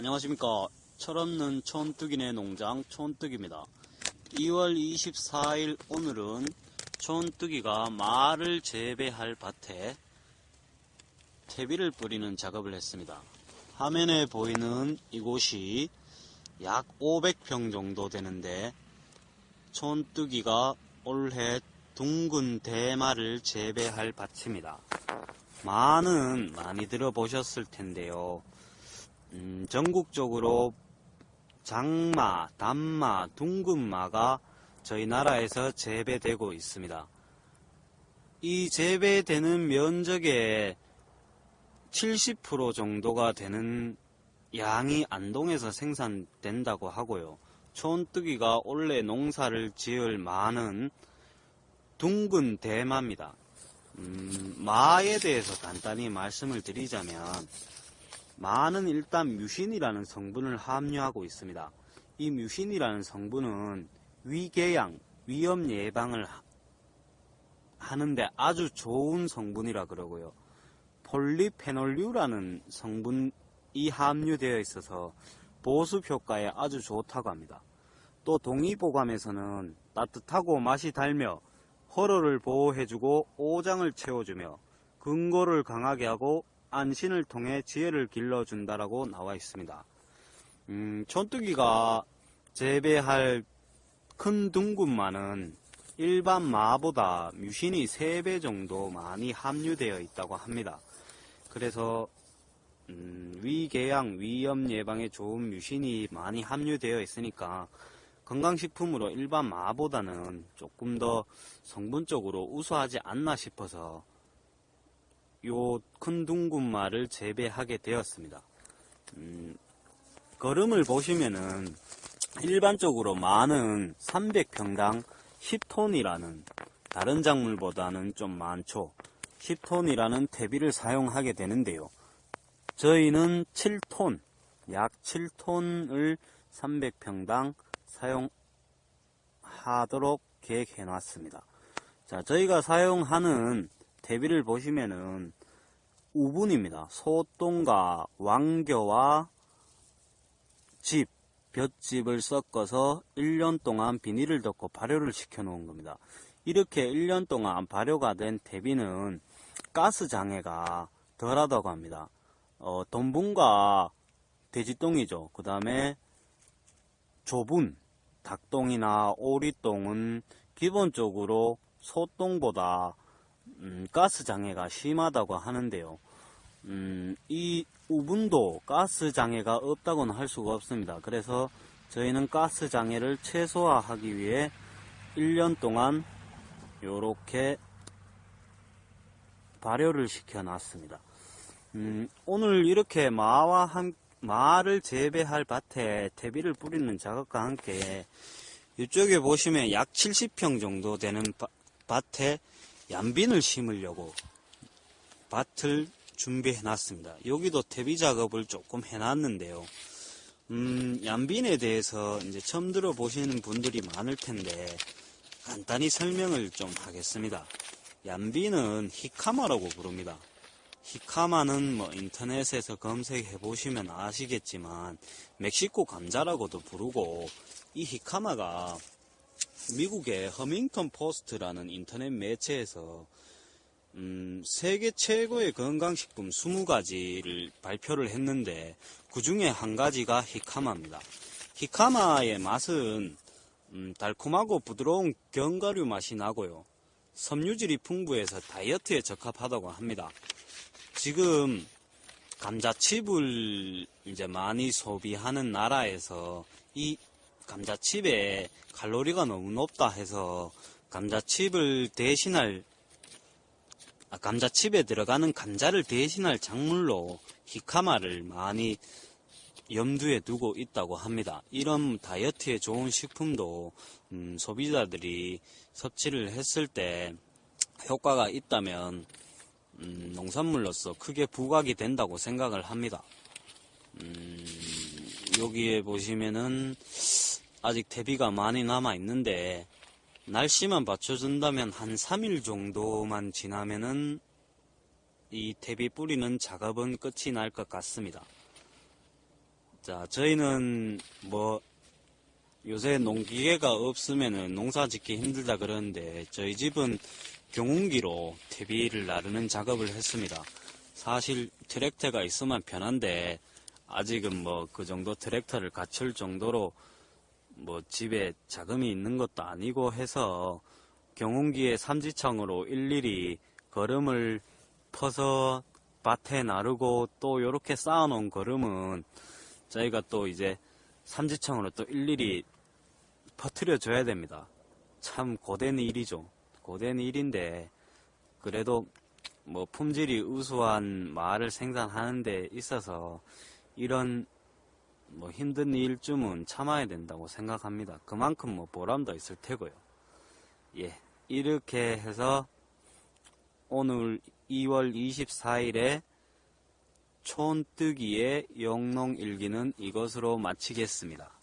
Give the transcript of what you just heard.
안녕하십니까. 철없는 촌뜨기네 농장 촌뜨기입니다. 2월 24일 오늘은 촌뜨기가 말을 재배할 밭에 퇴비를 뿌리는 작업을 했습니다. 화면에 보이는 이곳이 약 500평 정도 되는데 촌뜨기가 올해 둥근 대마를 재배할 밭입니다. 마는 많이 들어보셨을 텐데요. 음, 전국적으로 장마, 단마, 둥근마가 저희 나라에서 재배되고 있습니다. 이 재배되는 면적의 70% 정도가 되는 양이 안동에서 생산된다고 하고요. 촌뜨기가 원래 농사를 지을 마는 둥근 대마입니다. 음, 마에 대해서 간단히 말씀을 드리자면 마는 일단 뮤신이라는 성분을 함유하고 있습니다. 이 뮤신이라는 성분은 위궤양, 위험 예방을 하- 하는데 아주 좋은 성분이라 그러고요. 폴리페놀류라는 성분이 함유되어 있어서 보습 효과에 아주 좋다고 합니다. 또 동의보감에서는 따뜻하고 맛이 달며 허로를 보호해주고 오장을 채워주며 근거를 강하게 하고 안신을 통해 지혜를 길러준다라고 나와 있습니다. 음, 촌뜨기가 재배할 큰 둥근마는 일반 마보다 뮤신이 3배 정도 많이 함유되어 있다고 합니다. 그래서 음, 위궤양, 위염 예방에 좋은 뮤신이 많이 함유되어 있으니까 건강식품으로 일반 마보다는 조금 더 성분적으로 우수하지 않나 싶어서 요 큰 둥근마를 재배하게 되었습니다. 음, 걸음을 보시면은 일반적으로 마는 300평당 10톤이라는 다른 작물보다는 좀 많죠. 10톤이라는 퇴비를 사용하게 되는데요. 저희는 7톤, 약 7톤을 300평당 사용하도록 계획해 놨습니다. 자, 저희가 사용하는 대비를 보시면은 우분입니다. 소똥과 왕겨와 집, 볏짚을 섞어서 1년 동안 비닐을 덮고 발효를 시켜 놓은 겁니다. 이렇게 1년 동안 발효가 된 대비는 가스 장애가 덜하다고 합니다. 어, 돈분과 돼지똥이죠. 그 다음에 조분, 닭똥이나 오리똥은 기본적으로 소똥보다 음, 가스 장애가 심하다고 하는데요. 음, 이 우분도 가스 장애가 없다고는 할 수가 없습니다. 그래서 저희는 가스 장애를 최소화하기 위해 1년 동안 요렇게 발효를 시켜 놨습니다. 음, 오늘 이렇게 마와 한, 마를 재배할 밭에 퇴비를 뿌리는 작업과 함께 이쪽에 보시면 약 70평 정도 되는 바- 밭에 얀빈을 심으려고 밭을 준비해 놨습니다. 여기도 퇴비 작업을 조금 해 놨는데요. 음, 얀빈에 대해서 이제 처음 들어보시는 분들이 많을 텐데 간단히 설명을 좀 하겠습니다. 얀빈은 히카마라고 부릅니다. 히카마는 뭐 인터넷에서 검색해 보시면 아시겠지만 멕시코 감자라고도 부르고 이 히카마가 미국의 허밍턴 포스트라는 인터넷 매체에서 음, 세계 최고의 건강식품 20가지를 발표를 했는데 그 중에 한 가지가 히카마입니다. 히카마의 맛은 음, 달콤하고 부드러운 견과류 맛이 나고요. 섬유질이 풍부해서 다이어트에 적합하다고 합니다. 지금 감자칩을 이제 많이 소비하는 나라에서 이 감자칩에 칼로리가 너무 높다 해서 감자칩을 대신할 아, 감자칩에 들어가는 감자를 대신할 작물로 히카마를 많이 염두에 두고 있다고 합니다. 이런 다이어트에 좋은 식품도 음, 소비자들이 섭취를 했을 때 효과가 있다면 음, 농산물로서 크게 부각이 된다고 생각을 합니다. 음, 여기에 보시면은 아직 대비가 많이 남아 있는데 날씨만 받쳐준다면 한 3일 정도만 지나면은 이 대비 뿌리는 작업은 끝이 날 것 같습니다. 자, 저희는 뭐 요새 농기계가 없으면은 농사 짓기 힘들다 그러는데 저희 집은 경운기로 퇴비를 나르는 작업을 했습니다. 사실 트랙터가 있으면 편한데 아직은 뭐 그 정도 트랙터를 갖출 정도로 뭐 집에 자금이 있는 것도 아니고 해서 경운기에 삼지창으로 일일이 거름을 퍼서 밭에 나르고 또 요렇게 쌓아놓은 거름은 저희가 또 이제 삼지창으로 또 일일이 퍼뜨려 줘야 됩니다. 참 고된 일이죠. 고된 일인데 그래도 뭐 품질이 우수한 말을 생산하는 데 있어서 이런 뭐 힘든 일쯤은 참아야 된다고 생각합니다. 그만큼 뭐 보람도 있을 테고요. 예. 이렇게 해서 오늘 2월 24일에 촌뜨기의 영농일기는 이것으로 마치겠습니다.